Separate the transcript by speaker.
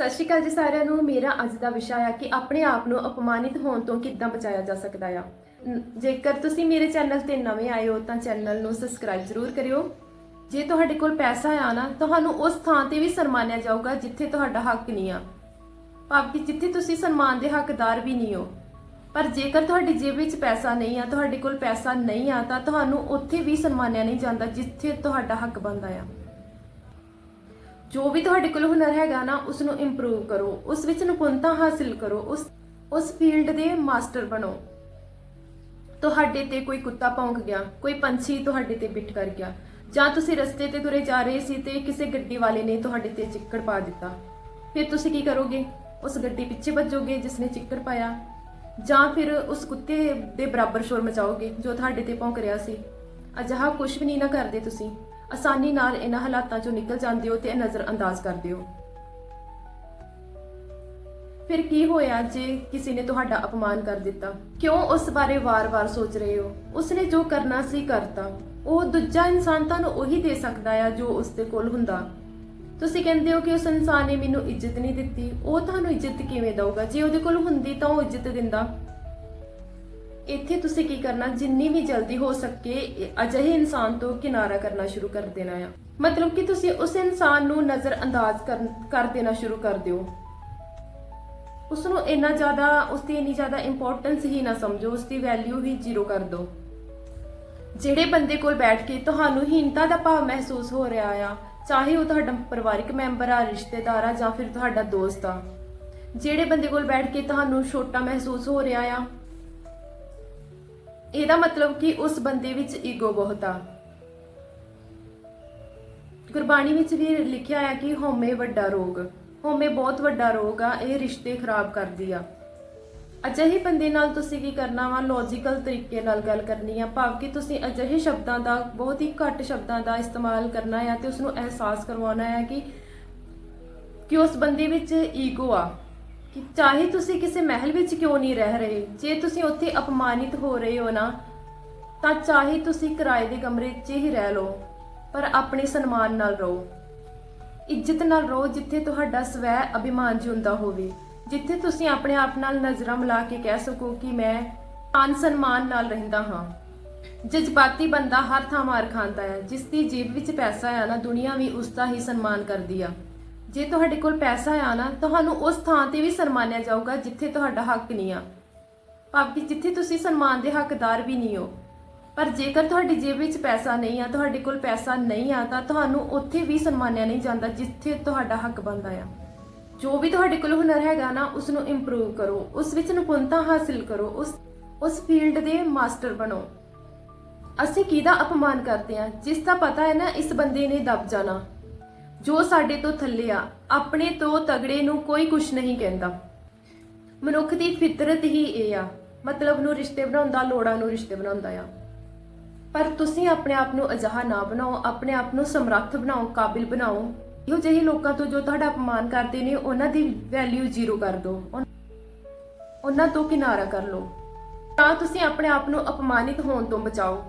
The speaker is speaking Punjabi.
Speaker 1: ਸਤਿ ਸ਼੍ਰੀ ਅਕਾਲ ਜੀ ਸਾਰਿਆਂ ਨੂੰ। ਮੇਰਾ ਅੱਜ ਦਾ ਵਿਸ਼ਾ ਹੈ ਕਿ ਆਪਣੇ ਆਪ ਨੂੰ ਅਪਮਾਨਿਤ ਹੋਣ ਤੋਂ ਕਿੱਦਾਂ ਬਚਾਇਆ ਜਾ ਸਕਦਾ ਆ। ਜੇਕਰ ਤੁਸੀਂ ਮੇਰੇ ਚੈਨਲ ਤੇ ਨਵੇਂ ਆਏ ਹੋ ਤਾਂ ਚੈਨਲ ਨੂੰ ਸਬਸਕ੍ਰਾਈਬ ਜ਼ਰੂਰ ਕਰਿਓ। ਜੇ ਤੁਹਾਡੇ ਕੋਲ ਪੈਸਾ ਆ ਨਾ, ਤੁਹਾਨੂੰ ਉਸ ਥਾਂ ਤੇ ਵੀ ਸਨਮਾਨਿਆ ਜਾਊਗਾ ਜਿੱਥੇ ਤੁਹਾਡਾ ਹੱਕ ਨਹੀਂ ਆ। ਭਾਵੇਂ ਕਿ ਜਿੱਥੇ ਤੁਸੀਂ ਸਨਮਾਨ ਦੇ ਹੱਕਦਾਰ ਵੀ ਨਹੀਂ ਹੋ। ਪਰ ਜੇਕਰ ਤੁਹਾਡੀ ਜੇਬ ਵਿੱਚ ਪੈਸਾ ਨਹੀਂ ਆ, ਤੁਹਾਡੇ ਕੋਲ ਪੈਸਾ ਨਹੀਂ ਆ, ਤਾਂ ਤੁਹਾਨੂੰ ਉੱਥੇ ਵੀ ਸਨਮਾਨਿਆ ਨਹੀਂ ਜਾਂਦਾ ਜਿੱਥੇ ਤੁਹਾਡਾ ਹੱਕ ਬਣਦਾ ਆ। ਜੋ ਵੀ ਤੁਹਾਡੇ ਕੋਲ ਹੁਨਰ ਹੈਗਾ ਨਾ ਉਸ ਨੂੰ ਇੰਪਰੂਵ ਕਰੋ, ਉਸ ਵਿੱਚ ਨਿਪੁੰਨਤਾ ਹਾਸਿਲ ਕਰੋ, ਉਸ ਉਸ ਫੀਲਡ ਦੇ ਮਾਸਟਰ ਬਣੋ। ਤੁਹਾਡੇ ਤੇ ਕੋਈ ਕੁੱਤਾ ਭੌਂਕ ਗਿਆ, ਕੋਈ ਪੰਛੀ ਤੁਹਾਡੇ ਤੇ ਬਿੱਟ ਕਰ ਗਿਆ, ਜਾਂ ਤੁਸੀਂ ਰਸਤੇ ਤੇ ਤੁਰੇ ਜਾ ਰਹੇ ਸੀ ਤੇ ਕਿਸੇ ਗੱਡੀ ਵਾਲੇ ਨੇ ਤੁਹਾਡੇ ਤੇ ਚਿੱਕੜ ਪਾ ਦਿੱਤਾ। ਫਿਰ ਤੁਸੀਂ ਕੀ ਕਰੋਗੇ? ਉਸ ਗੱਡੀ ਪਿੱਛੇ ਭੱਜੋਗੇ ਜਿਸ ਨੇ ਚਿੱਕੜ ਪਾਇਆ, ਜਾਂ ਫਿਰ ਉਸ ਕੁੱਤੇ ਦੇ ਬਰਾਬਰ ਸ਼ੋਰ ਮਚਾਓਗੇ ਜੋ ਤੁਹਾਡੇ ਤੇ ਭੌਂਕ ਰਿਹਾ ਸੀ। ਅਜਿਹਾ ਕੁਝ ਵੀ ਨਹੀਂ ਨਾ ਕਰਦੇ ਤੁਸੀਂ। ਆਸਾਨੀ ਨਾਲ ਇਹਨਾਂ ਹਾਲਾਤਾਂ ਚੋਂ ਨਿਕਲ ਜਾਂਦੇ ਹੋ ਤੇ ਨਜ਼ਰ ਅੰਦਾਜ਼ ਕਰਦੇ ਹੋ। ਫਿਰ ਕੀ ਹੋਇਆ ਜੇ ਕਿਸੇ ਨੇ ਤੁਹਾਡਾ ਅਪਮਾਨ ਕਰ ਦਿੱਤਾ? ਕਿਉਂ ਉਸ ਬਾਰੇ ਵਾਰ-ਵਾਰ ਸੋਚ ਰਹੇ ਹੋ? ਉਸਨੇ ਜੋ ਕਰਨਾ ਸੀ ਕਰਤਾ। ਉਹ ਦੂਜਾ ਇਨਸਾਨ ਤੁਹਾਨੂੰ ਉਹੀ ਦੇ ਸਕਦਾ ਆ ਜੋ ਉਸ ਦੇ ਕੋਲ ਹੁੰਦਾ। ਤੁਸੀਂ ਕਹਿੰਦੇ ਹੋ ਕਿ ਉਸ ਇਨਸਾਨ ਨੇ ਮੈਨੂੰ ਇੱਜ਼ਤ ਨਹੀਂ ਦਿੱਤੀ। ਉਹ ਤੁਹਾਨੂੰ ਇੱਜ਼ਤ ਕਿਵੇਂ ਦਊਗਾ? ਜੇ ਉਹਦੇ ਕੋਲ ਹੁੰਦੀ ਤਾਂ ਉਹ ਇੱਜ਼ਤ ਦਿੰਦਾ। ਇੱਥੇ ਤੁਸੀਂ ਕੀ ਕਰਨਾ? ਜਿੰਨੀ ਵੀ ਜਲਦੀ ਹੋ ਸਕੇ ਅਜਿਹੇ ਇਨਸਾਨ ਤੋਂ ਕਿਨਾਰਾ ਕਰਨਾ ਸ਼ੁਰੂ ਕਰ ਦੇਣਾ ਆ। ਮਤਲਬ ਕਿ ਤੁਸੀਂ ਉਸ ਇਨਸਾਨ ਨੂੰ ਨਜ਼ਰ ਅੰਦਾਜ਼ ਕਰ ਕਰ ਦੇਣਾ ਸ਼ੁਰੂ ਕਰ ਦਿਓ। ਉਸ ਨੂੰ ਇੰਨਾ ਜ਼ਿਆਦਾ ਉਸ ਦੀ ਇੰਨੀ ਜ਼ਿਆਦਾ ਇੰਪੋਰਟੈਂਸ ਹੀ ਨਾ ਸਮਝੋ ਉਸ ਦੀ ਵੈਲਿਊ ਹੀ ਜ਼ੀਰੋ ਕਰ ਦਿਓ। ਜਿਹੜੇ ਬੰਦੇ ਕੋਲ ਬੈਠ ਕੇ ਤੁਹਾਨੂੰ ਹੀਨਤਾ ਦਾ ਭਾਵ ਮਹਿਸੂਸ ਹੋ ਰਿਹਾ ਆ, ਚਾਹੇ ਉਹ ਤੁਹਾਡਾ ਪਰਿਵਾਰਿਕ ਮੈਂਬਰ ਆ, ਰਿਸ਼ਤੇਦਾਰ ਆ ਜਾਂ ਫਿਰ ਤੁਹਾਡਾ ਦੋਸਤ ਆ, ਜਿਹੜੇ ਬੰਦੇ ਕੋਲ ਬੈਠ ਕੇ ਤੁਹਾਨੂੰ ਛੋਟਾ ਮਹਿਸੂਸ ਹੋ ਰਿਹਾ ਆ ਇਹਦਾ ਮਤਲਬ ਕਿ ਉਸ ਬੰਦੇ ਵਿੱਚ ਈਗੋ ਬਹੁਤ ਆ। ਗੁਰਬਾਣੀ ਵਿੱਚ ਵੀ ਲਿਖਿਆ ਆ ਕਿ ਹਉਮੈ ਵੱਡਾ ਰੋਗ। ਹਉਮੈ ਬਹੁਤ ਵੱਡਾ ਰੋਗ ਆ, ਇਹ ਰਿਸ਼ਤੇ ਖਰਾਬ ਕਰਦੀ ਆ। ਅਜਿਹੇ ਬੰਦੇ ਨਾਲ ਤੁਸੀਂ ਕੀ ਕਰਨਾ ਵਾ? ਲੌਜੀਕਲ ਤਰੀਕੇ ਨਾਲ ਗੱਲ ਕਰਨੀ ਆ। ਭਾਵ ਕਿ ਤੁਸੀਂ ਅਜਿਹੇ ਸ਼ਬਦਾਂ ਦਾ, ਬਹੁਤ ਹੀ ਘੱਟ ਸ਼ਬਦਾਂ ਦਾ ਇਸਤੇਮਾਲ ਕਰਨਾ ਆ ਤੇ ਉਸ ਨੂੰ ਅਹਿਸਾਸ ਕਰਵਾਉਣਾ ਆ ਕਿ ਕਿ ਉਸ ਬੰਦੇ ਵਿੱਚ ਈਗੋ ਆ। ਕਿ ਚਾਹੇ ਤੁਸੀਂ ਕਿਸੇ ਮਹਿਲ ਵਿੱਚ ਕਿਉਂ ਨਹੀਂ ਰਹਿ ਰਹੇ, ਜੇ ਤੁਸੀਂ ਉੱਥੇ ਅਪਮਾਨਿਤ ਹੋ ਰਹੇ ਹੋ ਨਾ, ਤਾਂ ਚਾਹੇ ਤੁਸੀਂ ਕਿਰਾਏ ਦੇ ਕਮਰੇ 'ਚ ਹੀ ਰਹਿ ਲਓ, ਪਰ ਆਪਣੇ ਸਨਮਾਨ ਨਾਲ ਰਹੋ। ਇੱਜ਼ਤ ਨਾਲ ਰਹੋ ਜਿੱਥੇ ਤੁਹਾਡਾ ਸਵੈ ਅਭਿਮਾਨ ਜਿਉਂਦਾ ਹੋਵੇ, ਜਿੱਥੇ ਤੁਸੀਂ ਆਪਣੇ ਆਪ ਨਾਲ ਨਜ਼ਰਾਂ ਮਿਲਾ ਕੇ ਕਹਿ ਸਕੋ ਕਿ ਮੈਂ ਆਨ ਸਨਮਾਨ ਨਾਲ ਰਹਿੰਦਾ ਹਾਂ। ਜਜ਼ਬਾਤੀ ਬੰਦਾ ਹਰ ਥਾਂ ਮਾਰ ਖਾਂਦਾ ਹੈ, ਜਿਸ ਦੀ ਜੇਬ ਵਿੱਚ ਪੈਸਾ ਆ ਨਾ, ਦੁਨੀਆ ਵੀ ਉਸ ਦਾ ਹੀ ਸਨਮਾਨ ਕਰਦੀ ਆ। ਜੇ ਤੁਹਾਡੇ ਕੋਲ ਪੈਸਾ ਆ ਨਾ, ਤੁਹਾਨੂੰ ਉਸ ਥਾਂ ਤੇ ਵੀ ਸਨਮਾਨਿਆ ਜਾਊਗਾ ਜਿੱਥੇ ਤੁਹਾਡਾ ਹੱਕ ਨਹੀਂ ਆ। ਭਾਵ ਕਿ ਜਿੱਥੇ ਤੁਸੀਂ ਸਨਮਾਨ ਦੇ ਹੱਕਦਾਰ ਵੀ ਨਹੀਂ ਹੋ। ਪਰ ਜੇਕਰ ਤੁਹਾਡੀ ਜੇਬ ਵਿੱਚ ਪੈਸਾ ਨਹੀਂ ਆ, ਤੁਹਾਡੇ ਕੋਲ ਪੈਸਾ ਨਹੀਂ ਆ, ਤਾਂ ਤੁਹਾਨੂੰ ਉੱਥੇ ਵੀ ਸਨਮਾਨਿਆ ਨਹੀਂ ਜਾਂਦਾ ਜਿੱਥੇ ਤੁਹਾਡਾ ਹੱਕ ਬਣਦਾ ਆ। ਜੋ ਵੀ ਤੁਹਾਡੇ ਕੋਲ ਹੁਨਰ ਹੈਗਾ ਨਾ ਉਸ ਨੂੰ ਇੰਪਰੂਵ ਕਰੋ, ਉਸ ਵਿੱਚ ਨਿਪੁੰਨਤਾ ਹਾਸਿਲ ਕਰੋ, ਉਸ ਉਸ ਫੀਲਡ ਦੇ ਮਾਸਟਰ ਬਣੋ। ਅਸੀਂ ਕਿਹਦਾ ਅਪਮਾਨ ਕਰਦੇ ਆ? ਜਿਸ ਦਾ ਪਤਾ ਹੈ ਨਾ, ਇਸ ਬੰਦੇ ਨੇ ਦਬ ਜਾਣਾ। ਜੋ ਸਾਡੇ ਤੋਂ ਥੱਲੇ ਆ, ਆਪਣੇ ਤੋਂ ਤਗੜੇ ਨੂੰ ਕੋਈ ਕੁਝ ਨਹੀਂ ਕਹਿੰਦਾ। ਮਨੁੱਖ ਦੀ ਫਿਤਰਤ ਹੀ ਇਹ ਆ, ਮਤਲਬ ਨੂੰ ਰਿਸ਼ਤੇ ਬਣਾਉਂਦਾ ਲੋੜਾਂ ਨੂੰ ਰਿਸ਼ਤੇ ਬਣਾਉਂਦਾ ਆ। ਪਰ ਤੁਸੀਂ ਆਪਣੇ ਆਪ ਨੂੰ ਅਜਿਹਾ ਨਾ ਬਣਾਓ, ਆਪਣੇ ਆਪ ਨੂੰ ਸਮਰੱਥ ਬਣਾਓ, ਕਾਬਿਲ ਬਣਾਓ। ਇਹੋ ਜਿਹੇ ਲੋਕਾਂ ਤੋਂ ਜੋ ਤੁਹਾਡਾ ਅਪਮਾਨ ਕਰਦੇ ਨੇ, ਉਹਨਾਂ ਦੀ ਵੈਲਿਊ ਜ਼ੀਰੋ ਕਰ ਦਿਓ। ਉਹਨਾਂ ਤੋਂ ਕਿਨਾਰਾ ਕਰ ਲਓ। ਤਾਂ ਤੁਸੀਂ ਆਪਣੇ ਆਪ ਨੂੰ ਅਪਮਾਨਿਤ ਹੋਣ ਤੋਂ ਬਚਾਓ।